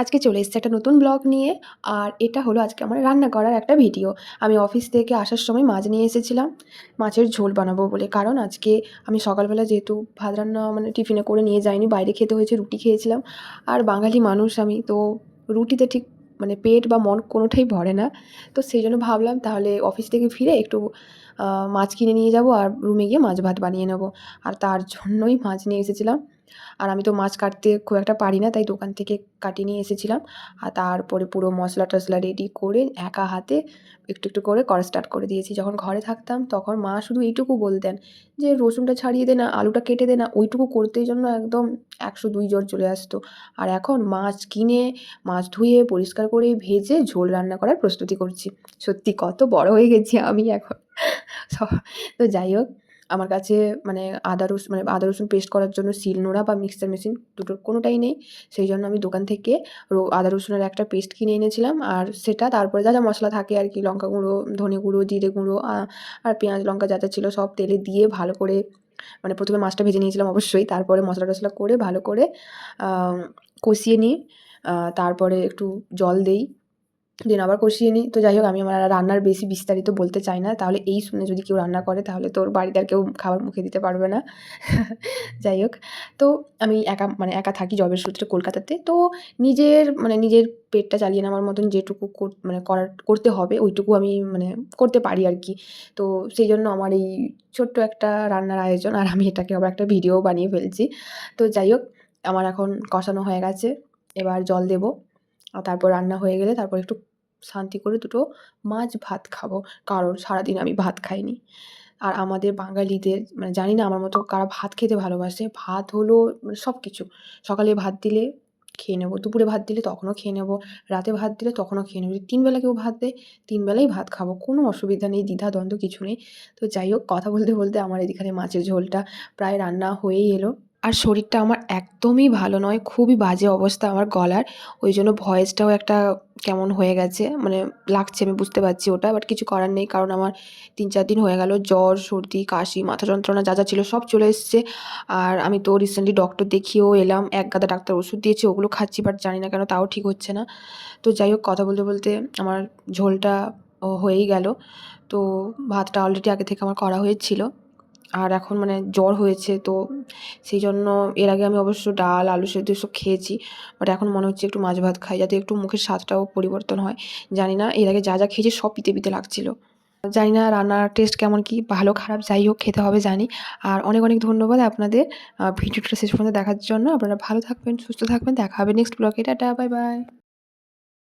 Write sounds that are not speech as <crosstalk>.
আজকে চলে এসেছি একটা নতুন ব্লগ নিয়ে, আর এটা হলো আজকে আমার রান্না করার একটা ভিডিও আমি অফিস থেকে আসার সময় মাছ নিয়ে এসেছিলাম। মাছের ঝোল বানাবো বলে, কারণ আজকে আমি সকালবেলা যেহেতু ভাত রান্না মানে টিফিনে করে নিয়ে যাইনি, বাইরে খেতে হয়েছে, রুটি খেয়েছিলাম। আর বাঙালি মানুষ আমি, তো রুটিতে ঠিক মানে পেট বা মন কোনোটাই ভরে না। তো সেই জন্য ভাবলাম তাহলে অফিস থেকে ফিরে একটু মাছ কিনে নিয়ে যাব আর রুমে গিয়ে মাছ ভাত বানিয়ে নেব। আর তার জন্যই মাছ নিয়ে এসেছিলাম। আর আমি তো মাছ কাটতে খুব একটা পারি না, তাই দোকান থেকে কাটিয়ে নিয়ে এসেছিলাম। আর তারপরে পুরো মশলা টশলা রেডি করে একা হাতে একটু একটু করে করা স্টার্ট করে দিয়েছি। যখন ঘরে থাকতাম তখন মা শুধু এইটুকু বলতেন যে, রসুনটা ছাড়িয়ে দে না, আলুটা কেটে দে না। ওইটুকু করতেই জন্য একদম একশো দুই জ্বর চলে আসতো। আর এখন মাছ কিনে, মাছ ধুয়ে পরিষ্কার করে ভেজে ঝোল রান্না করার প্রস্তুতি করছি। সত্যি কত বড় হয়ে গেছি আমি এখন। তো যাই হোক। আমার কাছে মানে আদা রসুন মানে আদা রসুন পেস্ট করার জন্য শিলনোড়া বা মিক্সার মেশিন দুটোর কোনোটাই নেই। সেই জন্য আমি দোকান থেকে আদা রসুনের একটা পেস্ট কিনে এনেছিলাম। আর সেটা তারপরে যা যা মশলা থাকে আর কি, লঙ্কা গুঁড়ো, ধনে গুঁড়ো, জিরে গুঁড়ো আর পেঁয়াজ, লঙ্কা যা যা ছিল সব তেলে দিয়ে ভালো করে মানে প্রথমে মাছটা ভেজে নিয়েছিলাম অবশ্যই। তারপরে মশলা টশলা করে ভালো করে কষিয়ে নিই। তারপরে একটু জল দেই। দেন আবার কষিয়ে নিই তো যাই হোক আমি আমার রান্নার বেশি বিস্তারিত বলতে চাই না। তাহলে এই শুনে যদি কেউ রান্না করে, তাহলে তোর বাড়িতে আর কেউ খাবার মুখে দিতে পারবে না। <laughs> যাই হোক তো আমি একা মানে একা থাকি জবের সূত্রে কলকাতাতে। তো নিজের মানে নিজের পেটটা চালিয়ে নেওয়ার মতন যেটুকু মানে করার, করতে হবে, ওইটুকু আমি মানে করতে পারি আর কি। তো সেই জন্য আমার এই ছোট্ট একটা রান্নার আয়োজন, আর আমি এটাকে আবার একটা ভিডিও বানিয়ে ফেলছি। তো যাই হোক আমার এখন কষানো হয়ে গেছে। এবার জল দেবো। তারপর রান্না হয়ে গেলে তারপর একটু শান্তি করে দুটো মাছ ভাত খাব। কারণ সারাদিন আমি ভাত খাইনি। আর আমাদের বাঙালিদের মানে জানি না আমার মতো কারা ভাত খেতে ভালোবাসে, ভাত হলো মানে সব কিছু সকালে ভাত দিলে খেয়ে নেব, দুপুরে ভাত দিলে তখনও খেয়ে নেব, রাতে ভাত দিলে তখনও খেয়ে নেব। যদি তিন কেউ ভাত দেয় তিনবেলাই ভাত খাব, কোনো অসুবিধা নেই দ্বিধা দ্বন্দ্ব কিছু নেই। তো যাই হোক, কথা বলতে বলতে আমার এদিকে মাছের ঝোলটা প্রায় রান্না হয়েই এলো। আর শরীরটা আমার একদমই ভালো নয়, খুবই বাজে অবস্থা আমার গলার। ওই জন্য ভয়েসটাও একটা কেমন হয়ে গেছে মানে লাগছে, আমি বুঝতে পারছি ওটা বাট কিছু করার নেই, কারণ আমার তিন চার দিন হয়ে গেল, জ্বর, সর্দি, কাশি, মাথা যন্ত্রণা যা যা ছিল সব চলে এসছে। আর আমি তো রিসেন্টলি ডক্টর দেখিয়েও এলাম, এক গাদা ডাক্তার ওষুধ দিয়েছে, ওগুলো খাচ্ছি বাট জানি না কেন তাও ঠিক হচ্ছে না। তো যাই হোক, কথা বলতে বলতে আমার ঝোলটা হয়েই গেল। তো ভাতটা অলরেডি আগে থেকে আমার করা হয়েছিল। আর এখন মানে জ্বর হয়েছে তো সেই জন্য এর আগে আমি অবশ্য ডাল আলু সেদ্ধ এসব খেয়েছি বাট এখন মনে হচ্ছে একটু মাছ ভাত খাই যাতে একটু মুখের স্বাদটাও পরিবর্তন হয়। জানি না এর আগে যা যা খেয়েছি সব পিতে পিতে লাগছিল। জানি না রান্নার টেস্ট কেমন কি ভালো খারাপ যাই হোক খেতে হবে জানি। আর অনেক অনেক ধন্যবাদ আপনাদের ভিডিওটা শেষ পর্যন্ত দেখার জন্য। আপনারা ভালো থাকবেন সুস্থ থাকবেন দেখা হবে নেক্সট ব্লগে টাটা বাই বাই